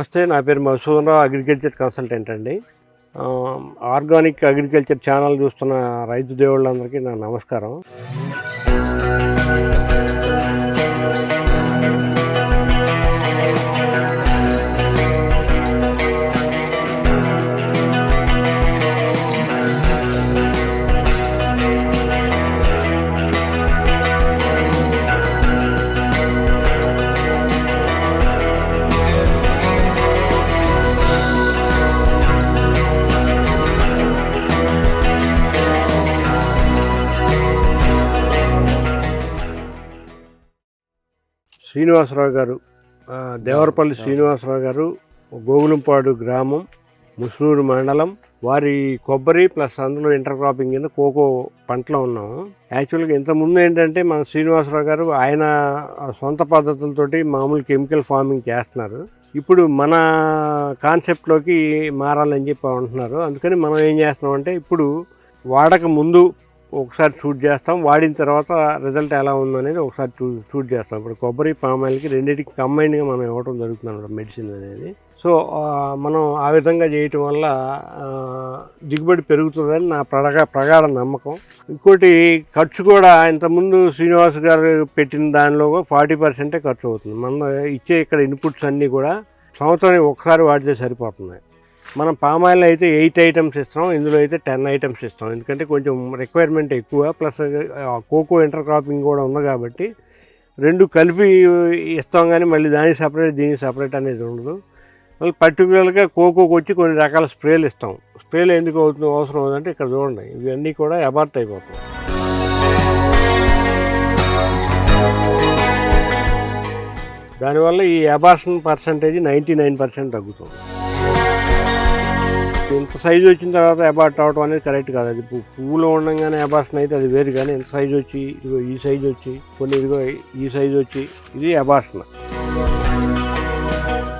నమస్తే నా పేరు మధుసూదనరావు అగ్రికల్చర్ కన్సల్టెంట్ అండి ఆర్గానిక్ అగ్రికల్చర్ ఛానల్ చూస్తున్న రైతు దేవుళ్ళందరికీ నా నమస్కారం. శ్రీనివాసరావు గారు దేవరపల్లి శ్రీనివాసరావు గారు గోగులంపాడు గ్రామం ముస్నూరు మండలం వారి కొబ్బరి ప్లస్ అందులో ఇంటర్ క్రాపింగ్ కింద కోకో పంటలో ఉన్నాము. యాక్చువల్గా ఇంతకుముందు ఏంటంటే మన శ్రీనివాసరావు గారు ఆయన సొంత పద్ధతులతోటి మామూలు కెమికల్ ఫార్మింగ్ చేస్తున్నారు. ఇప్పుడు మన కాన్సెప్ట్లోకి మారాలని చెప్పి అంటున్నారు. అందుకని మనం ఏం చేస్తున్నాం అంటే ఇప్పుడు వాడక ముందు ఒకసారి షూట్ చేస్తాం. వాడిన తర్వాత రిజల్ట్ ఎలా ఉందనేది ఒకసారి చూ షూట్ చేస్తాం. ఇప్పుడు కొబ్బరి పామాయిల్కి రెండింటికి కంబైన్గా మనం ఇవ్వడం జరుగుతుంది అనమాట మెడిసిన్ అనేది. సో మనం ఆ విధంగా చేయటం వల్ల దిగుబడి పెరుగుతుందని నా ప్రగా ప్రగాఢ నమ్మకం. ఇంకోటి ఖర్చు కూడా ఇంతకుముందు శ్రీనివాస్ గారు పెట్టిన దానిలో ఫార్టీ పర్సెంటే ఖర్చు అవుతుంది. మనం ఇచ్చే ఇక్కడ ఇన్పుట్స్ అన్నీ కూడా సంవత్సరానికి ఒకసారి వాడితే సరిపోతున్నాయి. మనం పామాయిల్ అయితే ఎయిట్ ఐటమ్స్ ఇస్తాం ఇందులో అయితే టెన్ ఐటమ్స్ ఇస్తాం. ఎందుకంటే కొంచెం రిక్వైర్మెంట్ ఎక్కువ ప్లస్ కోకో ఇంటర్ క్రాపింగ్ కూడా ఉంది కాబట్టి రెండు కలిపి ఇస్తాం కానీ మళ్ళీ దానికి సపరేట్ దీనికి సపరేట్ అనేది ఉండదు. మళ్ళీ పర్టికులర్గా కోకోకి వచ్చి కొన్ని రకాల స్ప్రేలు ఇస్తాం. స్ప్రేలు ఎందుకు అవుతుంది అవసరం అవుతుందంటే ఇక్కడ చూడండి ఇవన్నీ కూడా అబార్ట్ అయిపోతాయి. దానివల్ల ఈ abortion percentage ninety nine percent తగ్గుతుంది. ఇంత సైజు వచ్చిన తర్వాత ఎబార్ట్ అవడం అనేది కరెక్ట్ కాదు. అది పు- పువ్వులో ఉండగానే అబార్షన్ అయితే అది వేరు కానీ ఇంత సైజు వచ్చి ఇదిగో ఈ సైజు వచ్చి కొన్ని ఇదిగో ఈ సైజు వచ్చి ఇది అబార్షన్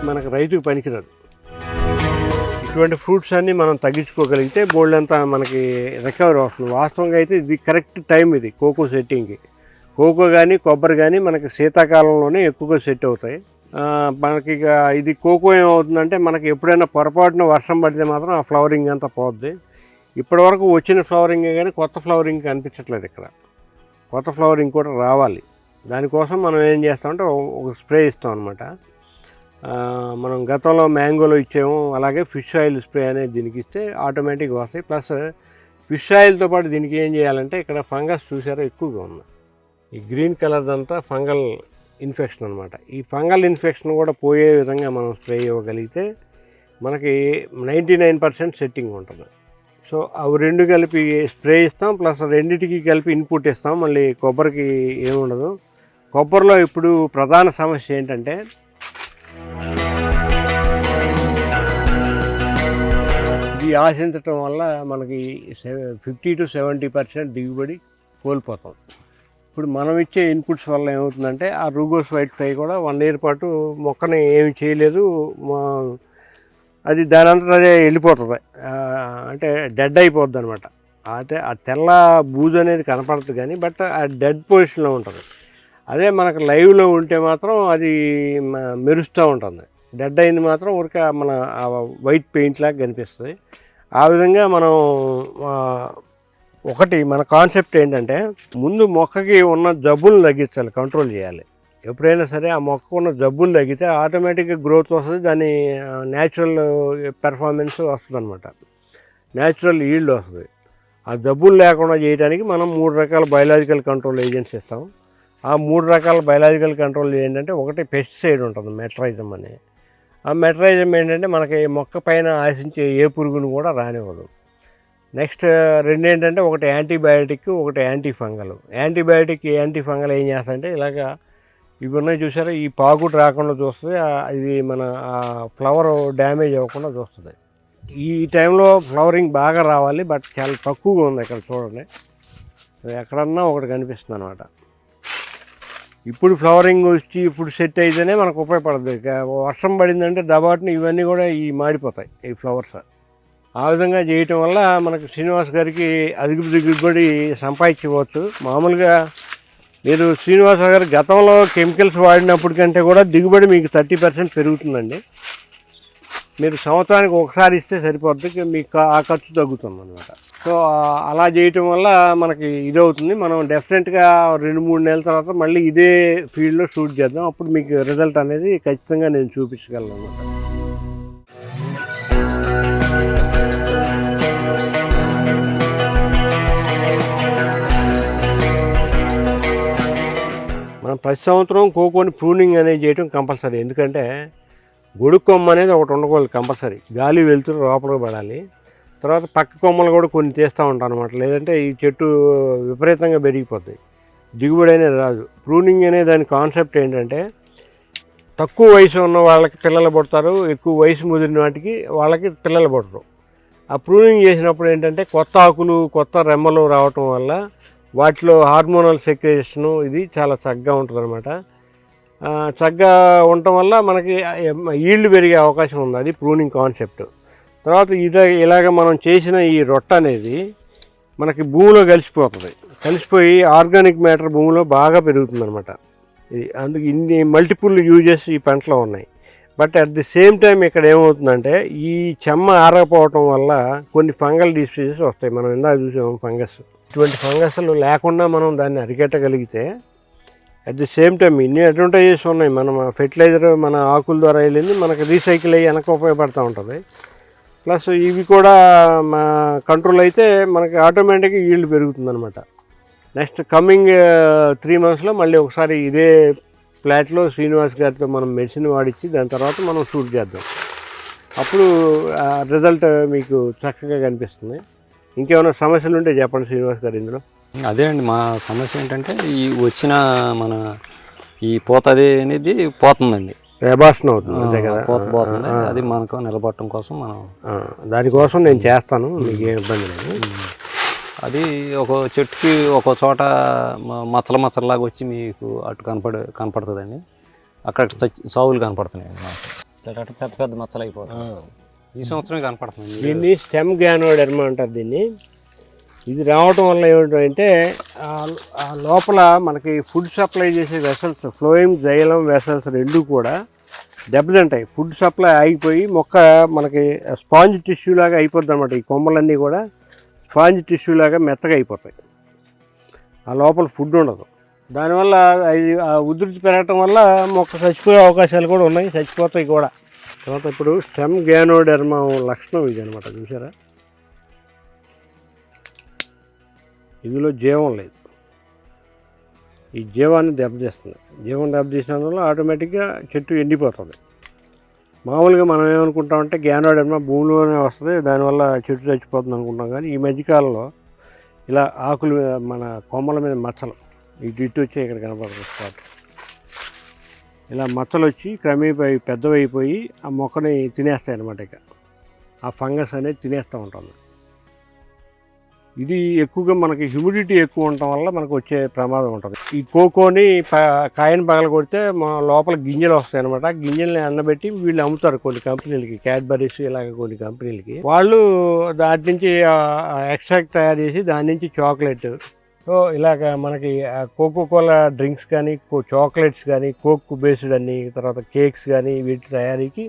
మనకు రైతుకు పనికిరాదు. ఇటువంటి ఫ్రూట్స్ అన్నీ మనం తగ్గించుకోగలిగితే బోల్డ్ అంతా మనకి రికవరీ వస్తుంది వాస్తవంగా అయితే ఇది కరెక్ట్ టైం ఇది. కోకో సెట్టింగ్కి కోకో కానీ కొబ్బరి కానీ మనకి శీతాకాలంలోనే ఎక్కువగా సెట్ అవుతాయి. మనకి ఇక ఇది కోకో ఏమవుతుందంటే మనకి ఎప్పుడైనా పొరపాటున వర్షం పడితే మాత్రం ఆ ఫ్లవరింగ్ అంతా పోద్ది. ఇప్పటివరకు వచ్చిన ఫ్లవరింగ్ కానీ కొత్త ఫ్లవరింగ్ కనిపించట్లేదు ఇక్కడ. కొత్త ఫ్లవరింగ్ కూడా రావాలి. దానికోసం మనం ఏం చేస్తామంటే ఒక- స్ప్రే ఇస్తాం అనమాట మనం గతంలో మ్యాంగోలో ఇచ్చాము. అలాగే ఫిష్ ఆయిల్ స్ప్రే అనేది దీనికి ఇస్తే ఆటోమేటిక్గా వస్తాయి. ప్లస్ ఫిష్ ఆయిల్తో పాటు దీనికి ఏం చేయాలంటే ఇక్కడ ఫంగస్ చూసారా? ఎక్కువగా ఉంది. ఈ గ్రీన్ కలర్ అంతా ఫంగల్ ఇన్ఫెక్షన్ అనమాట ఈ ఫంగల్ ఇన్ఫెక్షన్ కూడా పోయే విధంగా మనం స్ప్రే ఇవ్వగలిగితే మనకి నైంటీ నైన్ పర్సెంట్ సెట్టింగ్ ఉంటుంది. సో అవి రెండు కలిపి స్ప్రే ఇస్తాం ప్లస్ రెండింటికి కలిపి ఇన్పుట్ ఇస్తాం. మళ్ళీ కొబ్బరికి ఏముండదు కొబ్బరిలో ఇప్పుడు ప్రధాన సమస్య ఏంటంటే ఇది ఆశించటం వల్ల మనకి ఫిఫ్టీ టు సెవెంటీ పర్సెంట్ దిగుబడి కోల్పోతాం. ఇప్పుడు మనం ఇచ్చే ఇన్పుట్స్ వల్ల ఏమవుతుందంటే ఆ రూగోస్ వైట్ ఫ్లై కూడా వన్ ఇయర్ పాటు మొక్కని ఏమి చేయలేదు. మా అది దాని అదే వెళ్ళిపోతుంది. అంటే డెడ్ అయిపోద్ది అనమాట అయితే ఆ తెల్ల బూజు అనేది కనపడుతుంది కానీ బట్ ఆ డెడ్ పొజిషన్లో ఉంటుంది. అదే మనకు లైవ్లో ఉంటే మాత్రం అది మ- మెరుస్తూ ఉంటుంది. డెడ్ అయింది మాత్రం ఊరిక మన వైట్ పెయింట్ లాగా కనిపిస్తుంది. ఆ విధంగా మనం ఒకటి మన కాన్సెప్ట్ ఏంటంటే ముందు మొక్కకి ఉన్న జబ్బులను తగ్గించాలి కంట్రోల్ చేయాలి. ఎప్పుడైనా సరే ఆ మొక్కకు ఉన్న జబ్బులు తగ్గితే ఆటోమేటిక్గా గ్రోత్ వస్తుంది దాని న్యాచురల్ పెర్ఫార్మెన్స్ వస్తుంది అనమాట న్యాచురల్ ఈల్డ్ వస్తుంది. ఆ జబ్బులు లేకుండా చేయడానికి మనం మూడు రకాల బయలాజికల్ కంట్రోల్ ఏజెంట్స్ ఇస్తాం ఆ మూడు రకాల బయలాజికల్ కంట్రోల్ ఏంటంటే ఒకటి పెస్టిసైడ్ ఉంటుంది మెట్రైజం అని. ఆ మెట్రైజం ఏంటంటే మనకి మొక్క పైన ఆశించే ఏ పురుగును కూడా రానివ్వదు. నెక్స్ట్ రెండు ఏంటంటే ఒకటి యాంటీబయాటిక్ ఒకటి anti fungal antibiotic anti fungal ఏం చేస్తాయంటే ఇలాగా ఇవి ఉన్నాయి చూసారా? ఈ పాకుడు రాకుండా చూస్తుంది ఇది మన ఫ్లవర్ డ్యామేజ్ అవ్వకుండా చూస్తుంది. ఈ టైంలో ఫ్లవరింగ్ బాగా రావాలి బట్ చాలా తక్కువగా ఉంది ఇక్కడ చూడండి. ఎక్కడన్నా ఒకటి కనిపిస్తుంది అనమాట ఇప్పుడు ఫ్లవరింగ్ వచ్చి ఇప్పుడు సెట్ అయితేనే మనకు ఉపయోగపడుతుంది వర్షం పడిందంటే దబాటుని ఇవన్నీ కూడా ఈ మాడిపోతాయి ఈ ఫ్లవర్స్. ఆ విధంగా చేయటం వల్ల మనకు శ్రీనివాస్ గారికి అదుగు దిగుబడి సంపాదించవచ్చు. మామూలుగా మీరు శ్రీనివాస గారు గతంలో కెమికల్స్ వాడినప్పటికంటే కూడా దిగుబడి మీకు థర్టీ పర్సెంట్ పెరుగుతుందండి. మీరు సంవత్సరానికి ఒకసారి ఇస్తే సరిపోద్ది మీకు ఆ ఖర్చు తగ్గుతుంది అనమాట సో అలా చేయటం వల్ల మనకి ఇది అవుతుంది మనం డెఫినెట్గా రెండు మూడు నెలల తర్వాత మళ్ళీ ఇదే ఫీల్డ్లో షూట్ చేద్దాం. అప్పుడు మీకు రిజల్ట్ అనేది ఖచ్చితంగా నేను చూపించగలను అనమాట ప్రతి సంవత్సరం కోకోని ప్రూనింగ్ అనేది చేయడం కంపల్సరీ. ఎందుకంటే గొడుగు కొమ్మ అనేది ఒకటి ఉండకూడదు కంపల్సరీ. గాలి వెళ్తురు లోపలికి పడాలి. తర్వాత పక్క కొమ్మలు కూడా కొన్ని తీస్తూ ఉంటాను అనమాట లేదంటే ఈ చెట్టు విపరీతంగా పెరిగిపోతాయి దిగుబడి అనేది రాదు. ప్రూనింగ్ అనే దాని కాన్సెప్ట్ ఏంటంటే తక్కువ వయసు ఉన్న వాళ్ళకి పిల్లలు పుడతారు. ఎక్కువ వయసు ముదిరిన వాటికి వాళ్ళకి పిల్లలు పుడతారు ఆ ప్రూనింగ్ చేసినప్పుడు ఏంటంటే కొత్త ఆకులు కొత్త రెమ్మలు రావటం వల్ల వాటిలో హార్మోనల్ సెక్రేషను ఇది చాలా చక్కగా ఉంటుంది అనమాట చక్కగా ఉండటం వల్ల మనకి ఈల్డ్ పెరిగే అవకాశం ఉంది. అది ప్రూనింగ్ కాన్సెప్ట్. తర్వాత ఇదే ఇలాగ మనం చేసిన ఈ రొట్ట అనేది మనకి భూమిలో కలిసిపోతుంది. కలిసిపోయి ఆర్గానిక్ మ్యాటర్ భూమిలో బాగా పెరుగుతుంది అనమాట ఇది అందుకు ఇన్ని మల్టిపుల్ యూజెస్ ఈ పంటలో ఉన్నాయి. But at the same time ఇక్కడ ఏమవుతుందంటే ఈ చెమ్మ ఆరకపోవటం వల్ల కొన్ని ఫంగల్ డిసీజెస్ వస్తాయి. మనం ఇందాక చూసాము ఫంగస్. ఇటువంటి ఫంగస్లు లేకుండా మనం దాన్ని అరికట్టగలిగితే అట్ ది సేమ్ టైం ఇన్ని అడ్వాంటేజెస్ ఉన్నాయి. మనం ఫెర్టిలైజర్ మన ఆకుల ద్వారా వెళ్ళింది మనకి రీసైకిల్ అయ్యి వెనక ఉపయోగపడుతూ ఉంటుంది. ప్లస్ ఇవి కూడా మా కంట్రోల్ అయితే మనకి ఆటోమేటిక్గా ఈల్డ్ పెరుగుతుందనమాట నెక్స్ట్ కమింగ్ త్రీ మంత్స్లో మళ్ళీ ఒకసారి ఇదే ఫ్లాట్లో శ్రీనివాస్ గారితో మనం మెడిసిన్ వాడిచ్చి దాని తర్వాత మనం షూట్ చేద్దాం. అప్పుడు uh, రిజల్ట్ మీకు చక్కగా కనిపిస్తుంది. ఇంకేమైనా సమస్యలు ఉంటే చెప్పండి శ్రీనివాస్ గారు ఇందులో. అదేనండి మా సమస్య ఏంటంటే ఈ వచ్చిన మన ఈ పోతది అనేది పోతుందండి. రెబాషన్ అవుతుంది అంతే కదా? పోత పోతుంది. అది మనకు నిలబడటం కోసం మనం దానికోసం నేను చేస్తాను మీకు ఏ ఇబ్బంది లేదు. అది ఒక చెట్టుకి ఒక చోట మచ్చల మచ్చలలాగా వచ్చి మీకు అటు కనపడ కనపడుతుందండి. అక్కడ చచ్చి- సావులు కనపడుతున్నాయి మాకు. ఇట్లా అటు పెద్ద పెద్ద మచ్చలు అయిపోతాయి ఈ సంవత్సరమే కనపడుతుంది దీన్ని స్టెమ్ గ్యానోడెర్మా అంటారు దీన్ని. ఇది రావటం వల్ల ఏమిటంటే ఆ- లోపల మనకి ఫుడ్ సప్లై చేసే వెసల్స్ ఫ్లోయింగ్ జైలం వెసల్స్ రెండు కూడా దెబ్బతింటాయి. ఫుడ్ సప్లై ఆగిపోయి మొక్క మనకి స్పాంజ్ టిష్యూ లాగా అయిపోద్ది అనమాట ఈ కొమ్మలన్నీ కూడా స్పాంజ్ టిష్యూ లాగా మెత్తగా అయిపోతాయి. ఆ లోపల ఫుడ్ ఉండదు. దానివల్ల అది ఉధృతి పెరగటం వల్ల మొక్క చచ్చిపోయే అవకాశాలు కూడా ఉన్నాయి చచ్చిపోతాయి కూడా. తర్వాత ఇప్పుడు స్టెమ్ గ్యానోడెర్మా లక్షణం ఇది అనమాట చూసారా ఇందులో జీవం లేదు. ఈ జీవాన్ని దెబ్బతీస్తుంది జీవం దెబ్బతీసిన వల్ల ఆటోమేటిక్గా చెట్టు ఎండిపోతుంది. మామూలుగా మనం ఏమనుకుంటామంటే గ్యానోడెర్మా భూమిలోనే వస్తుంది దానివల్ల చెట్టు చచ్చిపోతుంది అనుకుంటాం కానీ ఈ మధ్యకాలంలో ఇలా ఆకులు మీద మన కొమ్మల మీద మచ్చలు ఇటు ఇటు వచ్చి ఇక్కడ కనపడుతుంది స్పాట్. ఇలా మచ్చలు వచ్చి క్రమేపీ పెద్దవైపోయి ఆ మొక్కని తినేస్తాయి అన్నమాట ఇక. ఆ ఫంగస్ అనేది తినేస్తూ ఉంటుంది. ఇది ఎక్కువగా మనకి హ్యూమిడిటీ ఎక్కువ ఉండటం వల్ల మనకు వచ్చే ప్రమాదం ఉంటుంది. ఈ కోకోని ప- కాయని పగల కొడితే మా లోపల గింజలు వస్తాయి అనమాట గింజల్ని అన్నబెట్టి వీళ్ళు అమ్ముతారు కొన్ని కంపెనీలకి క్యాడ్బరీస్ ఇలాగ కొన్ని కంపెనీలకి. వాళ్ళు దాని నుంచి ఎక్స్ట్రాక్ట్ తయారు చేసి దాని నుంచి చాక్లెట్ సో ఇలాగ మనకి కోకో కోలా డ్రింక్స్ కానీ చాక్లెట్స్ కానీ కోక్ బేస్డ్ అని తర్వాత కేక్స్ కానీ వీటి తయారీకి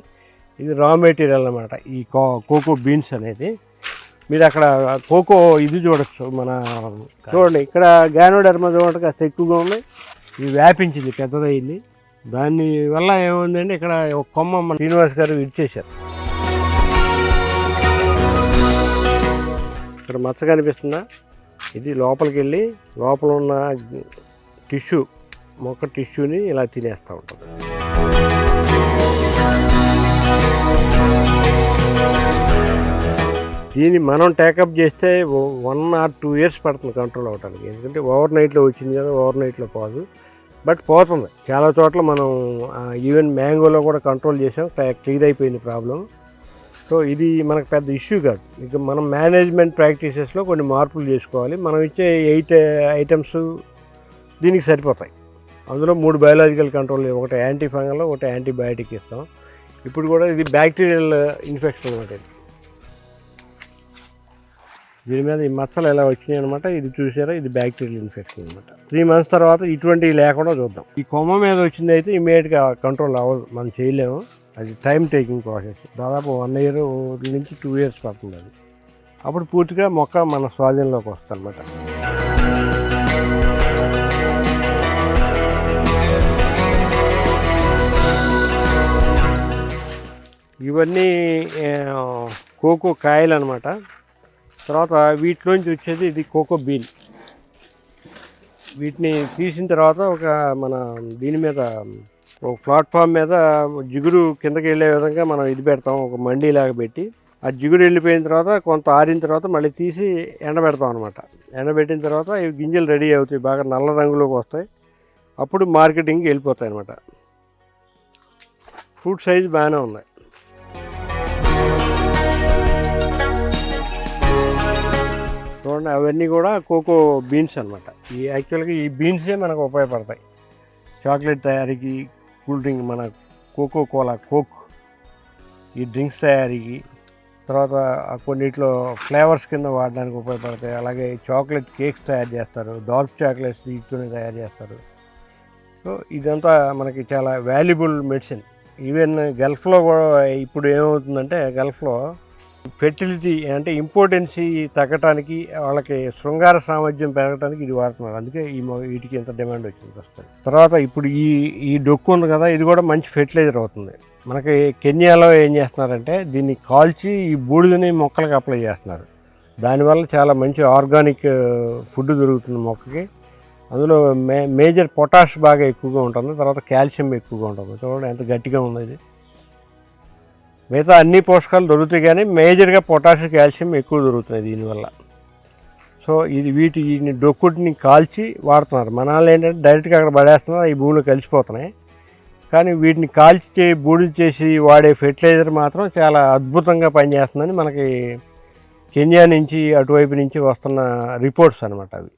ఇది రా మెటీరియల్ అనమాట ఈ కో కోకో బీన్స్ అనేది. మీరు అక్కడ కోకో ఇది చూడొచ్చు మన చూడండి ఇక్కడ గ్యానోడర్మా చూడండి కాస్త ఎక్కువగా ఉంది. ఇది వ్యాపించింది పెద్దదయ్యింది దాని వల్ల ఏముందంటే ఇక్కడ ఒక కొమ్మ మన శ్రీనివాస్ గారు ఇచ్చేశారు ఇక్కడ మచ్చ కనిపిస్తుందా? ఇది లోపలికి వెళ్ళి లోపల ఉన్న టిష్యూ మొక్క టిష్యూని ఇలా తినేస్తూ ఉంటుంది. దీన్ని మనం టేకప్ చేస్తే వన్ ఆర్ టూ ఇయర్స్ పడుతుంది కంట్రోల్ అవ్వడానికి ఎందుకంటే ఓవర్ నైట్లో వచ్చింది కదా ఓవర్ నైట్లో పోదు. బట్ పోతుంది. చాలా చోట్ల మనం ఈవెన్ మ్యాంగోలో కూడా కంట్రోల్ చేసాం. క్లియర్ అయిపోయింది ప్రాబ్లం సో ఇది మనకు పెద్ద ఇష్యూ కాదు. ఇక మనం మేనేజ్మెంట్ ప్రాక్టీసెస్లో కొన్ని మార్పులు చేసుకోవాలి. మనం ఇచ్చే ఎయిట్ ఐటమ్స్ దీనికి సరిపోతాయి. అందులో మూడు బయాలజికల్ కంట్రోల్ ఒకటి యాంటీ ఫంగల్ ఒకటి యాంటీబయాటిక్ ఇస్తాం. ఇప్పుడు కూడా ఇది బ్యాక్టీరియల్ ఇన్ఫెక్షన్ అనమాట ఇది దీని మీద ఈ మచ్చలు ఎలా వచ్చినాయి అనమాట ఇది చూసారా? ఇది బ్యాక్టీరియల్ ఇన్ఫెక్షన్ అనమాట త్రీ మంత్స్ తర్వాత ఇటువంటివి లేకుండా చూద్దాం. ఈ కొమ్మ మీద వచ్చింది అయితే ఇమీడియట్గా కంట్రోల్ అవ్వదు. మనం చేయలేము. అది టైం టేకింగ్ ప్రాసెస్ దాదాపు వన్ ఇయర్ నుంచి టూ ఇయర్స్ పడుతుంది అది. అప్పుడు పూర్తిగా మొక్క మన స్వాధీనంలోకి వస్తుంది అనమాట ఇవన్నీ కోకో కాయలు అనమాట తర్వాత వీటిలోంచి వచ్చేది ఇది కోకో బీన్. వీటిని తీసిన తర్వాత ఒక మన దీని మీద ఒక ప్లాట్ఫామ్ మీద జిగురు కిందకి వెళ్ళే విధంగా మనం ఇది పెడతాం ఒక మండీలాగా పెట్టి. ఆ జిగురు వెళ్ళిపోయిన తర్వాత కొంత ఆరిన తర్వాత మళ్ళీ తీసి ఎండబెడతాం అనమాట ఎండబెట్టిన తర్వాత ఇవి గింజలు రెడీ అవుతాయి బాగా నల్ల రంగులోకి వస్తాయి. అప్పుడు మార్కెటింగ్కి వెళ్ళిపోతాయి అనమాట ఫ్రూట్ సైజ్ బాగానే ఉన్నాయి. చూడండి అవన్నీ కూడా కోకో బీన్స్ అనమాట ఈ యాక్చువల్గా ఈ బీన్సే మనకు ఉపయోగపడతాయి. చాక్లెట్ తయారీకి కూల్ డ్రింక్ మన కోకో కోలా కోక్ ఈ డ్రింక్స్ తయారీకి తర్వాత కొన్నిట్లో ఫ్లేవర్స్ కింద వాడడానికి ఉపయోగపడతాయి. అలాగే చాక్లెట్ కేక్స్ తయారు చేస్తారు. డార్క్ చాక్లెట్స్ తీసుకుని తయారు చేస్తారు. సో ఇదంతా మనకి చాలా వాల్యుబుల్ మెడిసిన్. ఈవెన్ గల్ఫ్లో కూడా ఇప్పుడు ఏమవుతుందంటే గల్ఫ్లో ఫెర్టిలిటీ అంటే ఇంపార్టెన్సీ తగ్గటానికి వాళ్ళకి శృంగార సామర్థ్యం పెరగటానికి ఇది వాడుతున్నారు. అందుకే ఈ వీటికి ఇంత డిమాండ్ వచ్చింది ప్రస్తుతం. తర్వాత ఇప్పుడు ఈ ఈ డొక్కు ఉంది కదా ఇది కూడా మంచి ఫెర్టిలైజర్ అవుతుంది. మనకి కెన్యాలో ఏం చేస్తున్నారంటే దీన్ని కాల్చి ఈ బూడిదని మొక్కలకు అప్లై చేస్తున్నారు. దానివల్ల చాలా మంచి ఆర్గానిక్ ఫుడ్ దొరుకుతుంది మొక్కకి. అందులో మే మేజర్ పొటాష్ బాగా ఎక్కువగా ఉంటుంది. తర్వాత కాల్షియం ఎక్కువగా ఉంటుంది. చూడండి ఎంత గట్టిగా ఉంది ఇది. మిగతా అన్ని పోషకాలు దొరుకుతాయి కానీ మేజర్గా పొటాషియం కాల్షియం ఎక్కువ దొరుకుతున్నాయి దీనివల్ల. సో ఇది వీటి వీటిని డొక్కుటిని కాల్చి వాడుతున్నారు. మన వాళ్ళు ఏంటంటే డైరెక్ట్గా అక్కడ పడేస్తున్నారు ఈ భూమిలో కలిసిపోతున్నాయి. కానీ వీటిని కాల్చి బూడిద చేసి వాడే ఫెర్టిలైజర్ మాత్రం చాలా అద్భుతంగా పనిచేస్తుందని మనకి కెన్యా నుంచి అటువైపు నుంచి వస్తున్న రిపోర్ట్స్ అనమాట అవి.